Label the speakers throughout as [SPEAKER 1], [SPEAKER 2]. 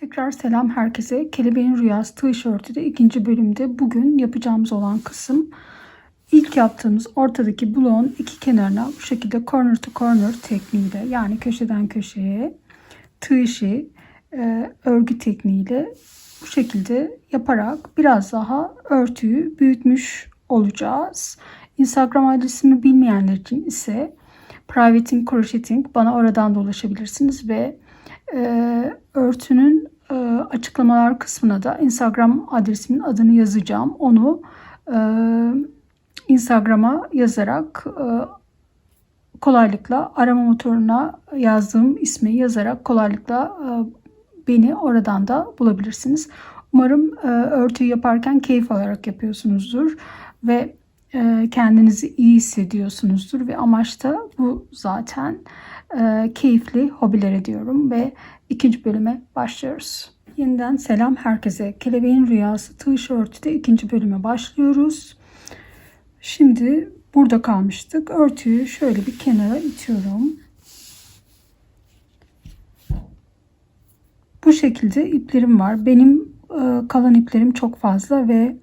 [SPEAKER 1] Tekrar selam herkese. Kelebeğin Rüyası tişörtü de ikinci bölümde bugün yapacağımız olan kısım ilk yaptığımız ortadaki bloğun iki kenarına bu şekilde corner to corner tekniğiyle yani köşeden köşeye tığ işi e, örgü tekniğiyle bu şekilde yaparak biraz daha örtüyü büyütmüş olacağız. Instagram adresimi bilmeyenler için ise Privating Crocheting bana oradan da ulaşabilirsiniz ve e, örtünün ee, açıklamalar kısmına da Instagram adresimin adını yazacağım. Onu e, Instagram'a yazarak e, kolaylıkla arama motoruna yazdığım ismi yazarak kolaylıkla e, beni oradan da bulabilirsiniz. Umarım e, örtüyü yaparken keyif alarak yapıyorsunuzdur ve e, kendinizi iyi hissediyorsunuzdur ve amaç da bu zaten e, keyifli hobiler ediyorum ve ikinci bölüme başlıyoruz. Yeniden selam herkese. Kelebeğin Rüyası T-Shirt tişörtüde ikinci bölüme başlıyoruz. Şimdi burada kalmıştık. Örtüyü şöyle bir kenara itiyorum. Bu şekilde iplerim var. Benim e, kalan iplerim çok fazla ve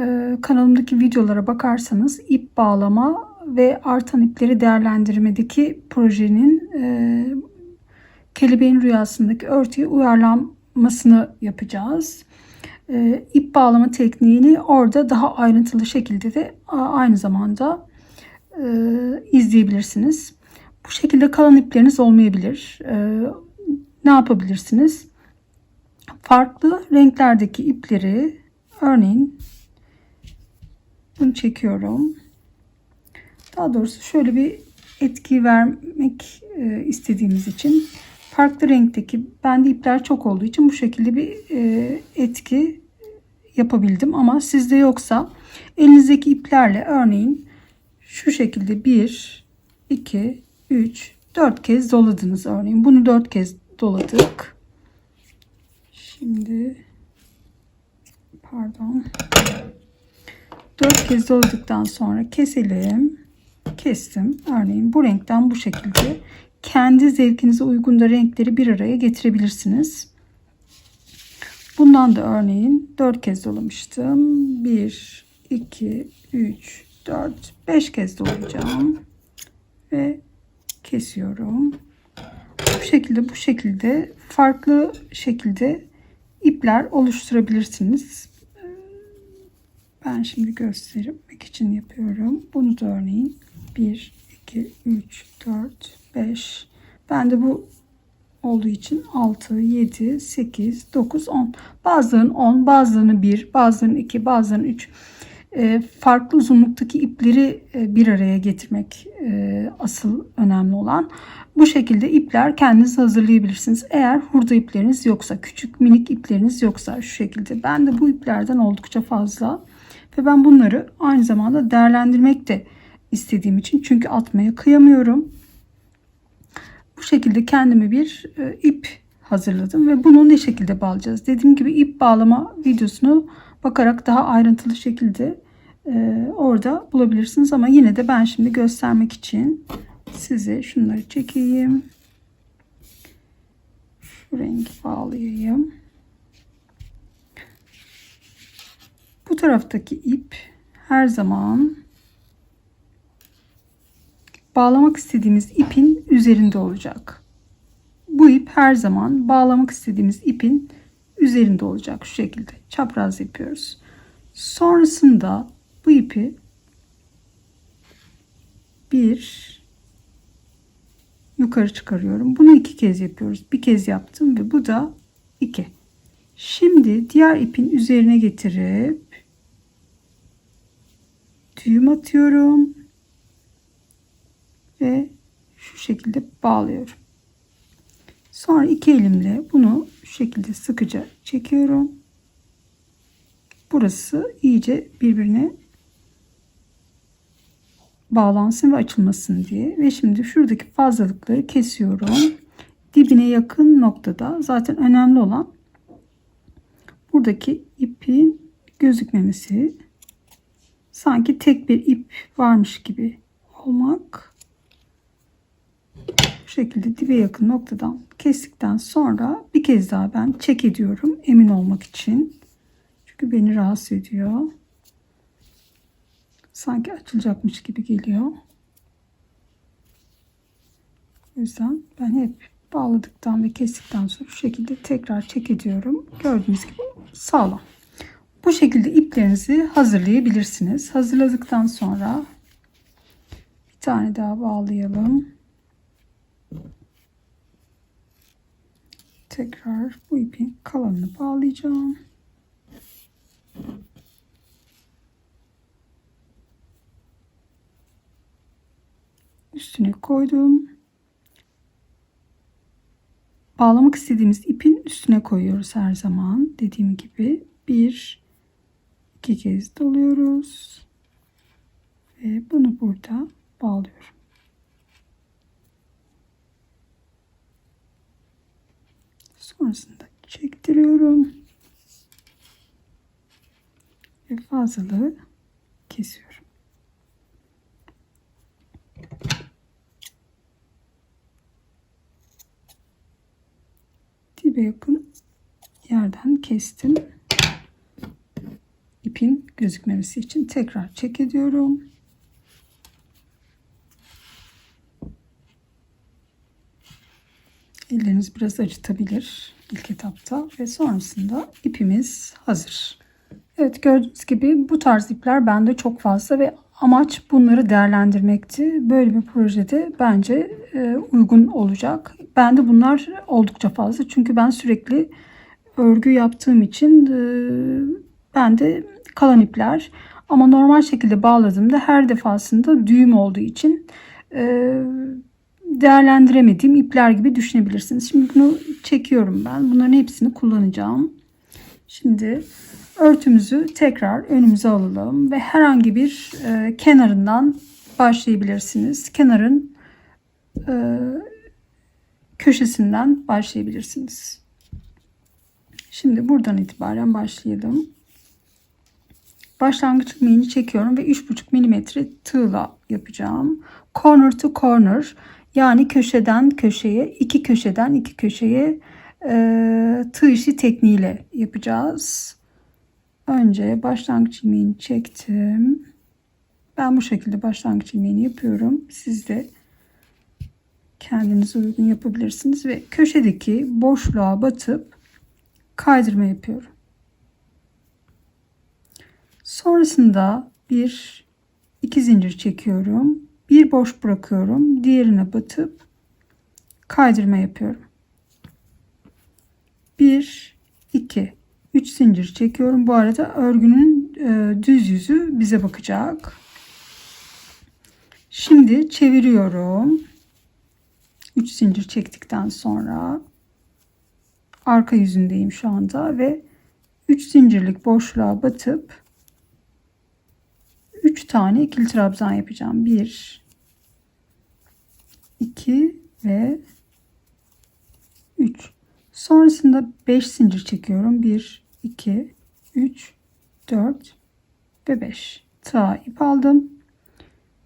[SPEAKER 1] e, kanalımdaki videolara bakarsanız ip bağlama ve artan ipleri değerlendirmedeki projenin e, kelebeğin rüyasındaki örtüye uyarlanmasını yapacağız. Ee, ip bağlama tekniğini orada daha ayrıntılı şekilde de aynı zamanda e, izleyebilirsiniz. Bu şekilde kalan ipleriniz olmayabilir. Ee, ne yapabilirsiniz? Farklı renklerdeki ipleri örneğin bunu çekiyorum. Daha doğrusu şöyle bir etki vermek e, istediğimiz için farklı renkteki bende ipler çok olduğu için bu şekilde bir e, etki yapabildim ama sizde yoksa elinizdeki iplerle örneğin şu şekilde 1 2 3 4 kez doladınız örneğin bunu 4 kez doladık şimdi pardon 4 kez doladıktan sonra keselim kestim örneğin bu renkten bu şekilde kendi zevkinize uygun da renkleri bir araya getirebilirsiniz. Bundan da örneğin 4 kez dolamıştım. 1, 2, 3, 4, 5 kez dolayacağım. Ve kesiyorum. Bu şekilde bu şekilde farklı şekilde ipler oluşturabilirsiniz. Ben şimdi göstermek için yapıyorum. Bunu da örneğin 1, 2, 3, 4, 5. Ben de bu olduğu için 6, 7, 8, 9, 10. Bazılarının 10, bazılarının 1, bazılarının 2, bazılarının 3. E, ee, farklı uzunluktaki ipleri e, bir araya getirmek e, asıl önemli olan. Bu şekilde ipler kendiniz hazırlayabilirsiniz. Eğer hurda ipleriniz yoksa, küçük minik ipleriniz yoksa şu şekilde. Ben de bu iplerden oldukça fazla ve ben bunları aynı zamanda değerlendirmek de istediğim için. Çünkü atmaya kıyamıyorum. Bu şekilde kendime bir e, ip hazırladım ve bunu ne şekilde bağlayacağız? Dediğim gibi ip bağlama videosunu bakarak daha ayrıntılı şekilde e, orada bulabilirsiniz ama yine de ben şimdi göstermek için size şunları çekeyim. Şu rengi bağlayayım. Bu taraftaki ip her zaman bağlamak istediğimiz ipin üzerinde olacak. Bu ip her zaman bağlamak istediğimiz ipin üzerinde olacak şu şekilde çapraz yapıyoruz. Sonrasında bu ipi bir yukarı çıkarıyorum. Bunu iki kez yapıyoruz. Bir kez yaptım ve bu da iki. Şimdi diğer ipin üzerine getirip düğüm atıyorum ve şu şekilde bağlıyorum. Sonra iki elimle bunu şu şekilde sıkıca çekiyorum. Burası iyice birbirine bağlansın ve açılmasın diye. Ve şimdi şuradaki fazlalıkları kesiyorum. Dibine yakın noktada zaten önemli olan buradaki ipin gözükmemesi. Sanki tek bir ip varmış gibi olmak şekilde dibe yakın noktadan kestikten sonra bir kez daha ben çek ediyorum emin olmak için. Çünkü beni rahatsız ediyor. Sanki açılacakmış gibi geliyor. O yüzden ben hep bağladıktan ve kestikten sonra bu şekilde tekrar çek ediyorum. Gördüğünüz gibi sağlam. Bu şekilde iplerinizi hazırlayabilirsiniz. Hazırladıktan sonra bir tane daha bağlayalım. tekrar bu ipin kalanını bağlayacağım. Üstüne koydum. Bağlamak istediğimiz ipin üstüne koyuyoruz her zaman. Dediğim gibi bir iki kez doluyoruz. Ve bunu burada bağlıyorum. Sonrasında çektiriyorum. Ve fazlalığı kesiyorum. Dibe yakın yerden kestim. İpin gözükmemesi için tekrar çek ediyorum. Elleriniz biraz acıtabilir ilk etapta ve sonrasında ipimiz hazır. Evet gördüğünüz gibi bu tarz ipler bende çok fazla ve amaç bunları değerlendirmekti. Böyle bir projede bence e, uygun olacak. Bende bunlar oldukça fazla çünkü ben sürekli örgü yaptığım için e, bende kalan ipler ama normal şekilde bağladığımda her defasında düğüm olduğu için e, değerlendiremediğim ipler gibi düşünebilirsiniz. Şimdi bunu çekiyorum ben. Bunların hepsini kullanacağım. Şimdi örtümüzü tekrar önümüze alalım ve herhangi bir e, kenarından başlayabilirsiniz. Kenarın e, köşesinden başlayabilirsiniz. Şimdi buradan itibaren başlayalım. Başlangıç ilmeğini çekiyorum ve 3,5 mm tığla yapacağım. Corner to corner yani köşeden köşeye, iki köşeden iki köşeye e, tığ işi tekniğiyle yapacağız. Önce başlangıç ilmeğini çektim. Ben bu şekilde başlangıç ilmeğini yapıyorum. Siz de kendinize uygun yapabilirsiniz ve köşedeki boşluğa batıp kaydırma yapıyorum. Sonrasında bir iki zincir çekiyorum bir boş bırakıyorum. Diğerine batıp kaydırma yapıyorum. 1 2 3 zincir çekiyorum. Bu arada örgünün e, düz yüzü bize bakacak. Şimdi çeviriyorum. 3 zincir çektikten sonra arka yüzündeyim şu anda ve 3 zincirlik boşluğa batıp 3 tane ikili trabzan yapacağım. 1 2 ve 3. Sonrasında 5 zincir çekiyorum. 1, 2, 3, 4 ve 5. Ta ip aldım.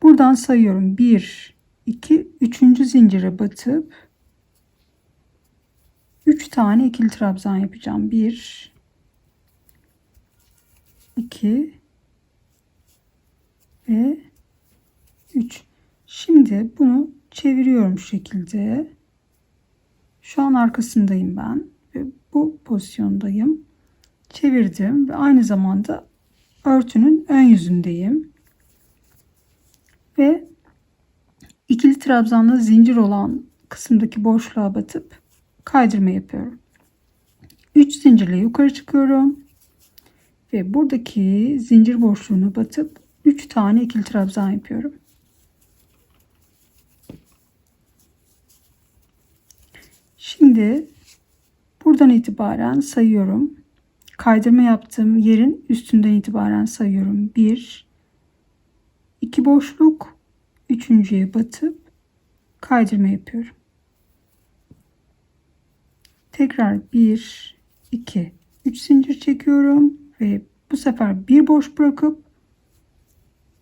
[SPEAKER 1] Buradan sayıyorum. 1, 2, 3. zincire batıp 3 tane ikili trabzan yapacağım. 1, 2 ve 3. Şimdi bunu çeviriyorum şu şekilde. Şu an arkasındayım ben ve bu pozisyondayım. Çevirdim ve aynı zamanda örtünün ön yüzündeyim. Ve ikili trabzanla zincir olan kısımdaki boşluğa batıp kaydırma yapıyorum. 3 zincirle yukarı çıkıyorum. Ve buradaki zincir boşluğuna batıp 3 tane ikili trabzan yapıyorum. Şimdi buradan itibaren sayıyorum. Kaydırma yaptığım yerin üstünden itibaren sayıyorum. 1 2 boşluk üçüncüye batıp kaydırma yapıyorum. Tekrar 1 2 3 zincir çekiyorum ve bu sefer bir boş bırakıp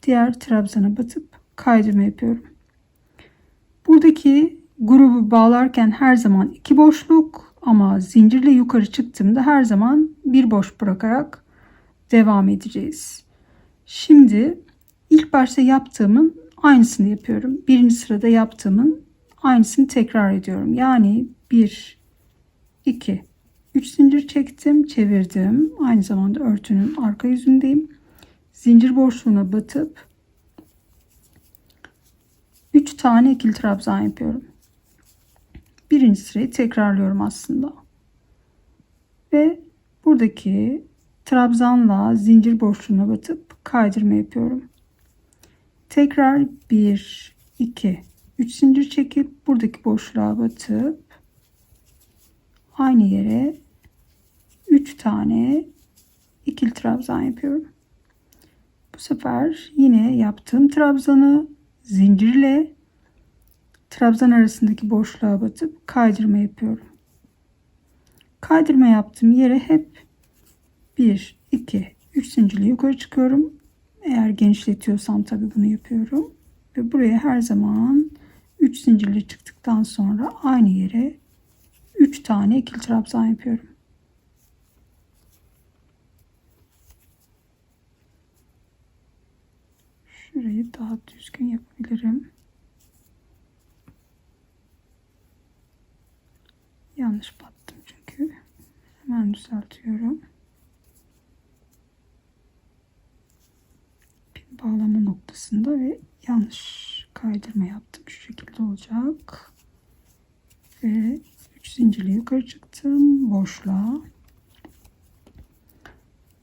[SPEAKER 1] diğer trabzana batıp kaydırma yapıyorum. Buradaki grubu bağlarken her zaman iki boşluk ama zincirle yukarı çıktığımda her zaman bir boş bırakarak devam edeceğiz. Şimdi ilk başta yaptığımın aynısını yapıyorum. Birinci sırada yaptığımın aynısını tekrar ediyorum. Yani 1, 2, 3 zincir çektim, çevirdim. Aynı zamanda örtünün arka yüzündeyim. Zincir boşluğuna batıp 3 tane ikili trabzan yapıyorum birinci sırayı tekrarlıyorum aslında. Ve buradaki trabzanla zincir boşluğuna batıp kaydırma yapıyorum. Tekrar 1, 2, 3 zincir çekip buradaki boşluğa batıp aynı yere 3 tane ikili trabzan yapıyorum. Bu sefer yine yaptığım trabzanı zincirle trabzan arasındaki boşluğa batıp kaydırma yapıyorum. Kaydırma yaptığım yere hep 1, 2, 3 zincirli yukarı çıkıyorum. Eğer genişletiyorsam tabii bunu yapıyorum. Ve buraya her zaman 3 zincirli çıktıktan sonra aynı yere 3 tane ikili trabzan yapıyorum. Şurayı daha düzgün yapabilirim. Yanlış battım çünkü. Hemen düzeltiyorum. Pin bağlama noktasında ve yanlış kaydırma yaptım. Şu şekilde olacak. Ve 3 zincirle yukarı çıktım. Boşluğa.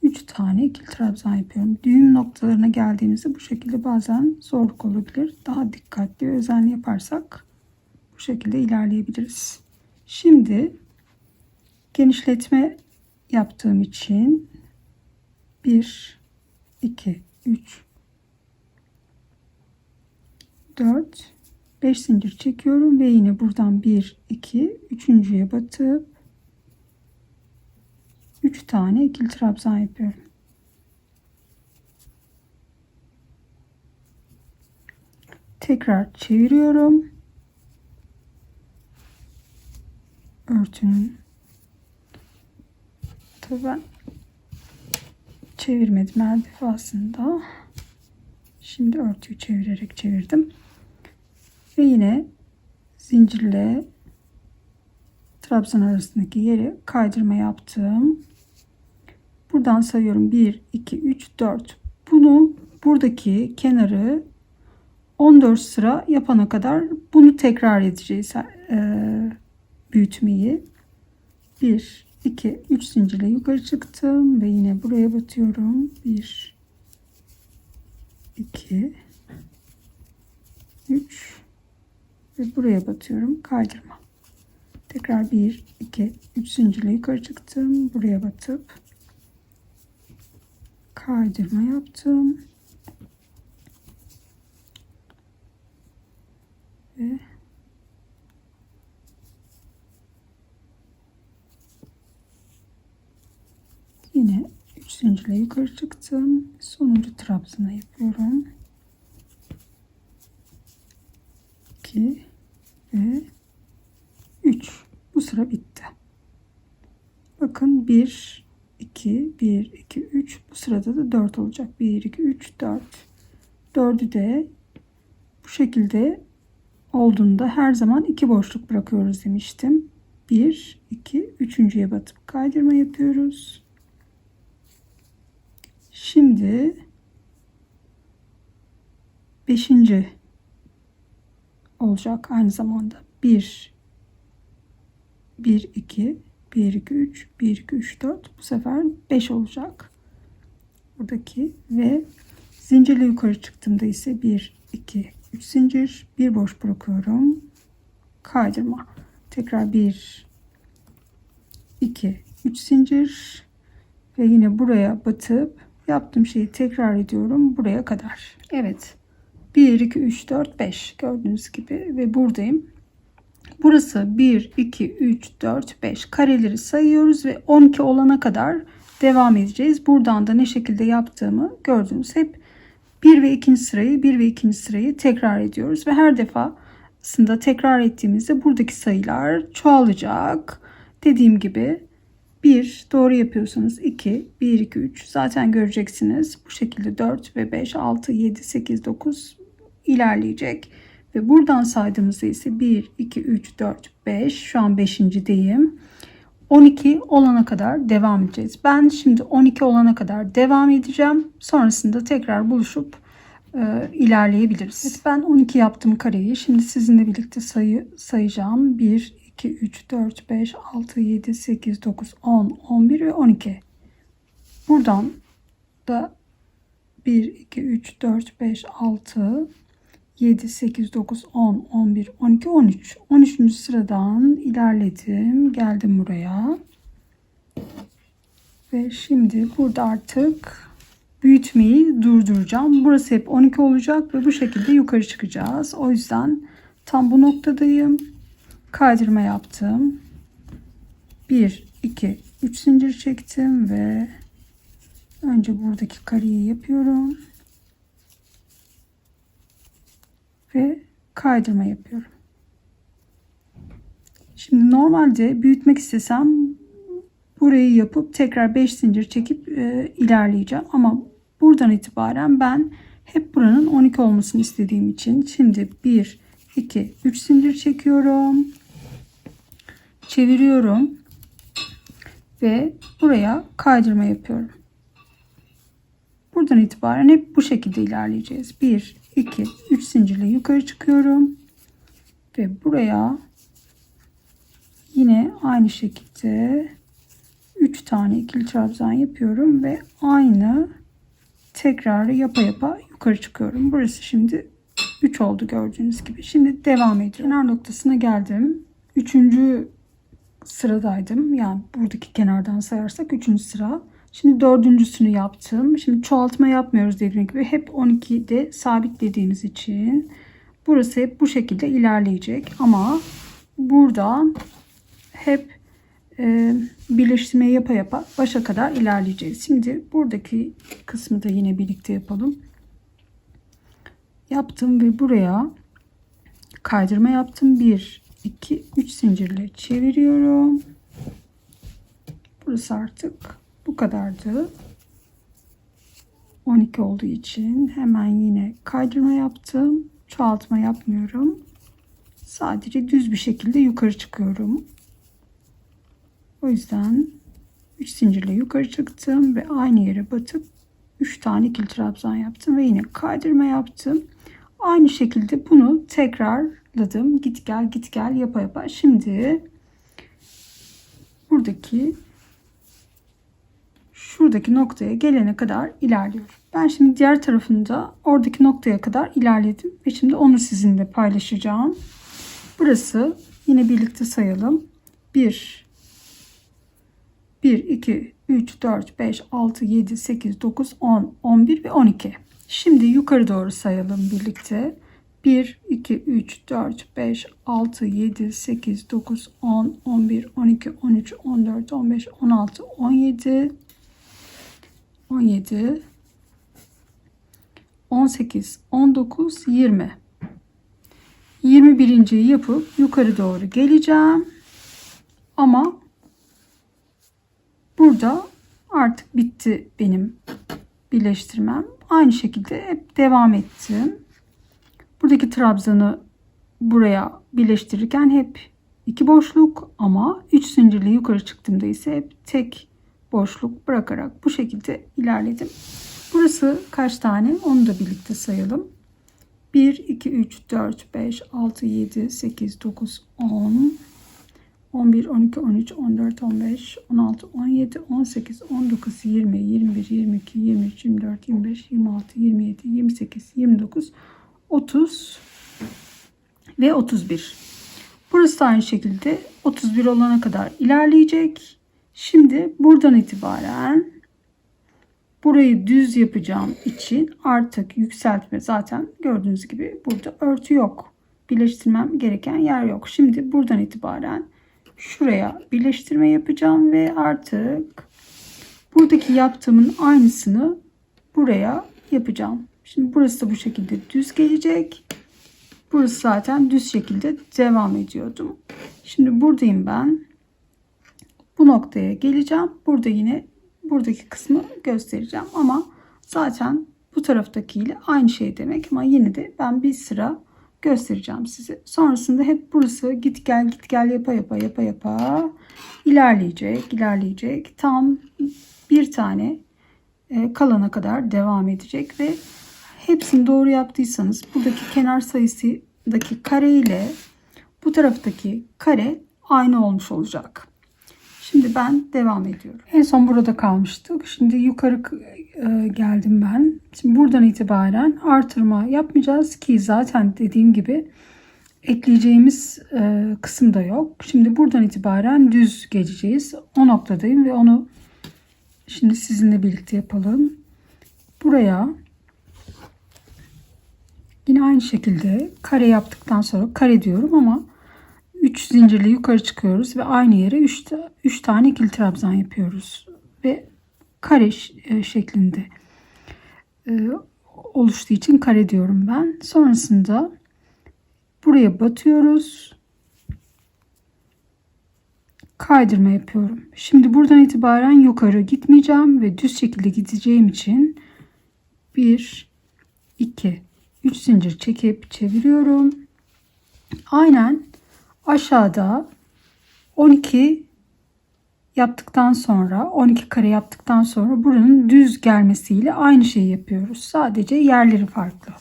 [SPEAKER 1] 3 tane ikili trabzan yapıyorum. Düğüm noktalarına geldiğimizde bu şekilde bazen zorluk olabilir. Daha dikkatli, özenli yaparsak bu şekilde ilerleyebiliriz. Şimdi genişletme yaptığım için 1 2 3 4 5 zincir çekiyorum ve yine buradan 1 2 üçüncüye batıp 3 tane ikili trabzan yapıyorum. Tekrar çeviriyorum. örtünün. tabi ben çevirmedim her defasında. Şimdi örtüyü çevirerek çevirdim. Ve yine zincirle trabzan arasındaki yeri kaydırma yaptım. Buradan sayıyorum 1, 2, 3, 4. Bunu buradaki kenarı 14 sıra yapana kadar bunu tekrar edeceğiz. Ee, büyütmeyi 1 2 3 zincirle yukarı çıktım ve yine buraya batıyorum 1 2 3 ve buraya batıyorum kaydırma tekrar 1 2 3 zincirle yukarı çıktım buraya batıp kaydırma yaptım ve Yine 3 zincirle yukarı çıktım. Sonuncu trabzana yapıyorum. 2 ve 3. Bu sıra bitti. Bakın 1 2 1 2 3 bu sırada da 4 olacak. 1 2 3 4. 4'ü de bu şekilde olduğunda her zaman iki boşluk bırakıyoruz demiştim. 1 2 üçüncüye batıp kaydırma yapıyoruz. Şimdi beşinci olacak aynı zamanda. bir bir iki bir iki üç bir iki üç dört Bu sefer beş olacak. Buradaki ve zincirle yukarı çıktığımda ise bir iki üç zincir, bir boş bırakıyorum. Kaydırma. Tekrar bir 2 3 zincir ve yine buraya batıp yaptığım şeyi tekrar ediyorum buraya kadar. Evet. 1, 2, 3, 4, 5 gördüğünüz gibi ve buradayım. Burası 1, 2, 3, 4, 5 kareleri sayıyoruz ve 12 olana kadar devam edeceğiz. Buradan da ne şekilde yaptığımı gördünüz. Hep 1 ve 2. sırayı 1 ve 2. sırayı tekrar ediyoruz ve her defasında tekrar ettiğimizde buradaki sayılar çoğalacak. Dediğim gibi 1 doğru yapıyorsanız 2 1 2 3 zaten göreceksiniz. Bu şekilde 4 ve 5 6 7 8 9 ilerleyecek. Ve buradan saydığımızda ise 1 2 3 4 5 şu an 5. deyim. 12 olana kadar devam edeceğiz. Ben şimdi 12 olana kadar devam edeceğim. Sonrasında tekrar buluşup e, ilerleyebiliriz. Evet, ben 12 yaptım kareyi. Şimdi sizinle birlikte sayı sayacağım. 1, 2, 3, 4, 5, 6, 7, 8, 9, 10, 11 ve 12. Buradan da 1, 2, 3, 4, 5, 6, 7, 8, 9, 10, 11, 12, 13. 13. sıradan ilerledim. Geldim buraya. Ve şimdi burada artık büyütmeyi durduracağım. Burası hep 12 olacak ve bu şekilde yukarı çıkacağız. O yüzden tam bu noktadayım kaydırma yaptım. 1 2 3 zincir çektim ve önce buradaki kareyi yapıyorum. Ve kaydırma yapıyorum. Şimdi normalde büyütmek istesem burayı yapıp tekrar 5 zincir çekip e, ilerleyeceğim ama buradan itibaren ben hep buranın 12 olmasını istediğim için şimdi 1 2 3 zincir çekiyorum çeviriyorum ve buraya kaydırma yapıyorum. Buradan itibaren hep bu şekilde ilerleyeceğiz. 1, 2, 3 zincirle yukarı çıkıyorum. Ve buraya yine aynı şekilde 3 tane ikili trabzan yapıyorum ve aynı tekrarı yapa yapa yukarı çıkıyorum. Burası şimdi 3 oldu gördüğünüz gibi. Şimdi devam ediyorum. Kenar noktasına geldim. Üçüncü sıradaydım. Yani buradaki kenardan sayarsak 3. sıra. Şimdi dördüncüsünü yaptım. Şimdi çoğaltma yapmıyoruz dediğim gibi. Hep 12'de sabit dediğimiz için burası hep bu şekilde ilerleyecek. Ama burada hep e, birleştirme yapa yapa başa kadar ilerleyeceğiz. Şimdi buradaki kısmı da yine birlikte yapalım. Yaptım ve buraya kaydırma yaptım. 1, 2 3 zincirle çeviriyorum. Burası artık bu kadardı. 12 olduğu için hemen yine kaydırma yaptım. Çoğaltma yapmıyorum. Sadece düz bir şekilde yukarı çıkıyorum. O yüzden 3 zincirle yukarı çıktım ve aynı yere batıp 3 tane kil trabzan yaptım ve yine kaydırma yaptım. Aynı şekilde bunu tekrar atladım. Git gel git gel yapa yapa. Şimdi buradaki şuradaki noktaya gelene kadar ilerliyorum. Ben şimdi diğer tarafında oradaki noktaya kadar ilerledim. Ve şimdi onu sizinle paylaşacağım. Burası yine birlikte sayalım. 1 1, 2, 3, 4, 5, 6, 7, 8, 9, 10, 11 ve 12. Şimdi yukarı doğru sayalım birlikte. 1, 2, 3, 4, 5, 6, 7, 8, 9, 10, 11, 12, 13, 14, 15, 16, 17, 17, 18, 19, 20. 21. yapıp yukarı doğru geleceğim. Ama burada artık bitti benim birleştirmem. Aynı şekilde hep devam ettim. Buradaki trabzanı buraya birleştirirken hep iki boşluk ama üç zincirli yukarı çıktığımda ise hep tek boşluk bırakarak bu şekilde ilerledim. Burası kaç tane onu da birlikte sayalım. 1, 2, 3, 4, 5, 6, 7, 8, 9, 10, 11, 12, 13, 14, 15, 16, 17, 18, 19, 20, 21, 22, 23, 24, 25, 26, 27, 28, 29, 30 ve 31. Burası da aynı şekilde 31 olana kadar ilerleyecek. Şimdi buradan itibaren burayı düz yapacağım için artık yükseltme zaten gördüğünüz gibi burada örtü yok. Birleştirmem gereken yer yok. Şimdi buradan itibaren şuraya birleştirme yapacağım ve artık buradaki yaptığımın aynısını buraya yapacağım. Şimdi burası da bu şekilde düz gelecek. Burası zaten düz şekilde devam ediyordum. Şimdi buradayım ben. Bu noktaya geleceğim. Burada yine buradaki kısmı göstereceğim ama zaten bu taraftakiyle aynı şey demek ama yine de ben bir sıra göstereceğim size. Sonrasında hep burası git gel git gel yapa yapa yapa yapa ilerleyecek ilerleyecek. Tam bir tane e, kalana kadar devam edecek ve hepsini doğru yaptıysanız buradaki kenar sayısındaki kare ile bu taraftaki kare aynı olmuş olacak. Şimdi ben devam ediyorum. En son burada kalmıştık. Şimdi yukarı e, geldim ben. Şimdi buradan itibaren artırma yapmayacağız ki zaten dediğim gibi ekleyeceğimiz e, kısım da yok. Şimdi buradan itibaren düz geçeceğiz. O noktadayım ve onu şimdi sizinle birlikte yapalım. Buraya Yine aynı şekilde kare yaptıktan sonra kare diyorum ama 3 zincirle yukarı çıkıyoruz ve aynı yere 3 3 tane ikili trabzan yapıyoruz ve kare e, şeklinde e, oluştuğu için kare diyorum ben. Sonrasında buraya batıyoruz. Kaydırma yapıyorum. Şimdi buradan itibaren yukarı gitmeyeceğim ve düz şekilde gideceğim için 1 2 3 zincir çekip çeviriyorum. Aynen aşağıda 12 yaptıktan sonra 12 kare yaptıktan sonra buranın düz gelmesiyle aynı şeyi yapıyoruz. Sadece yerleri farklı.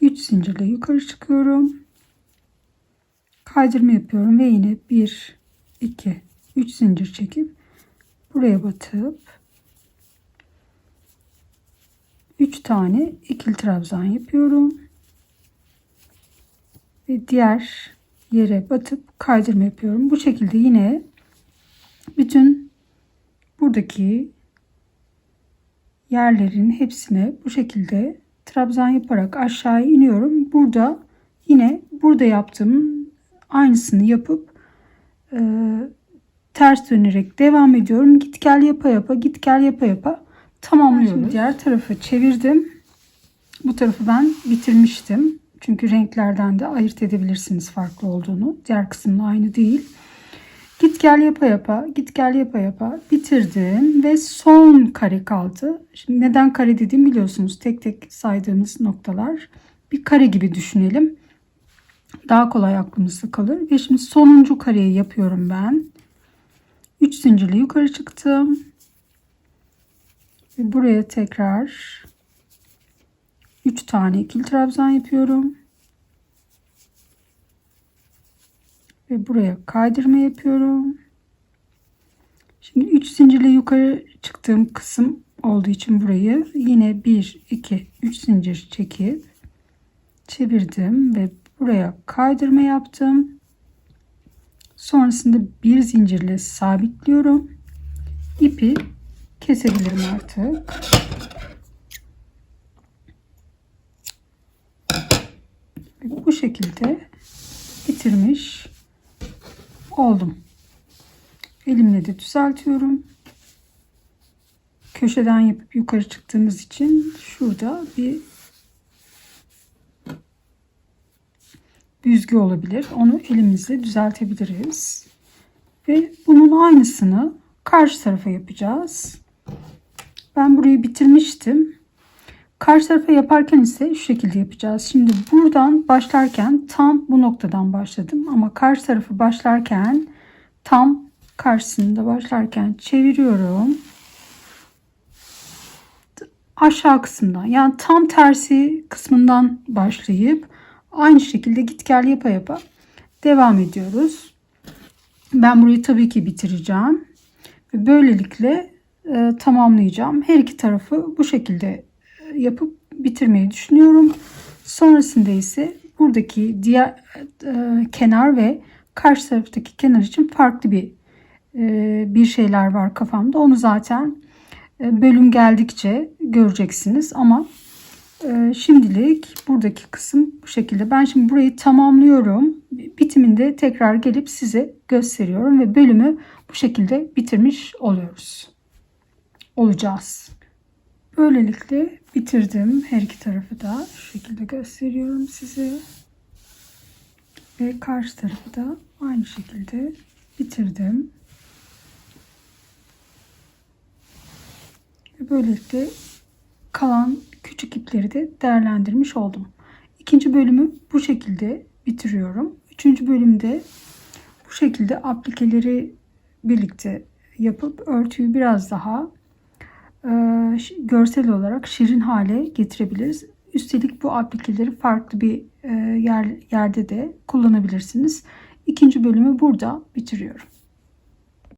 [SPEAKER 1] 3 zincirle yukarı çıkıyorum. Kaydırma yapıyorum ve yine 1 2 3 zincir çekip buraya batıp 3 tane ikili trabzan yapıyorum. Ve diğer yere batıp kaydırma yapıyorum. Bu şekilde yine bütün buradaki yerlerin hepsine bu şekilde trabzan yaparak aşağı iniyorum. Burada yine burada yaptığım aynısını yapıp e, ters dönerek devam ediyorum. Git gel yapa yapa, git gel yapa yapa Tamamlıyorum. diğer tarafı çevirdim. Bu tarafı ben bitirmiştim. Çünkü renklerden de ayırt edebilirsiniz farklı olduğunu. Diğer kısımla aynı değil. Git gel yapa yapa, git gel yapa yapa bitirdim ve son kare kaldı. Şimdi neden kare dedim biliyorsunuz. Tek tek saydığımız noktalar bir kare gibi düşünelim. Daha kolay aklımızda kalır. Ve şimdi sonuncu kareyi yapıyorum ben. 3 zincirli yukarı çıktım. Ve buraya tekrar 3 tane ikili trabzan yapıyorum. Ve buraya kaydırma yapıyorum. Şimdi 3 zincirle yukarı çıktığım kısım olduğu için burayı yine 1, 2, 3 zincir çekip çevirdim ve buraya kaydırma yaptım. Sonrasında bir zincirle sabitliyorum. İpi kesebilirim artık. Bu şekilde bitirmiş oldum. Elimle de düzeltiyorum. Köşeden yapıp yukarı çıktığımız için şurada bir büzgü olabilir. Onu elimizle düzeltebiliriz. Ve bunun aynısını karşı tarafa yapacağız. Ben burayı bitirmiştim. Karşı tarafa yaparken ise şu şekilde yapacağız. Şimdi buradan başlarken tam bu noktadan başladım. Ama karşı tarafı başlarken tam karşısında başlarken çeviriyorum. Aşağı kısımdan yani tam tersi kısmından başlayıp aynı şekilde git gel yapa yapa devam ediyoruz. Ben burayı tabii ki bitireceğim. Böylelikle e, tamamlayacağım. Her iki tarafı bu şekilde e, yapıp bitirmeyi düşünüyorum. Sonrasında ise buradaki diğer e, kenar ve karşı taraftaki kenar için farklı bir e, bir şeyler var kafamda. Onu zaten e, bölüm geldikçe göreceksiniz ama e, şimdilik buradaki kısım bu şekilde. Ben şimdi burayı tamamlıyorum. Bitiminde tekrar gelip size gösteriyorum ve bölümü bu şekilde bitirmiş oluyoruz olacağız. Böylelikle bitirdim. Her iki tarafı da şu şekilde gösteriyorum size. Ve karşı tarafı da aynı şekilde bitirdim. Ve böylelikle kalan küçük ipleri de değerlendirmiş oldum. İkinci bölümü bu şekilde bitiriyorum. Üçüncü bölümde bu şekilde aplikeleri birlikte yapıp örtüyü biraz daha ee, görsel olarak şirin hale getirebiliriz. Üstelik bu aplikeleri farklı bir e, yer, yerde de kullanabilirsiniz. İkinci bölümü burada bitiriyorum.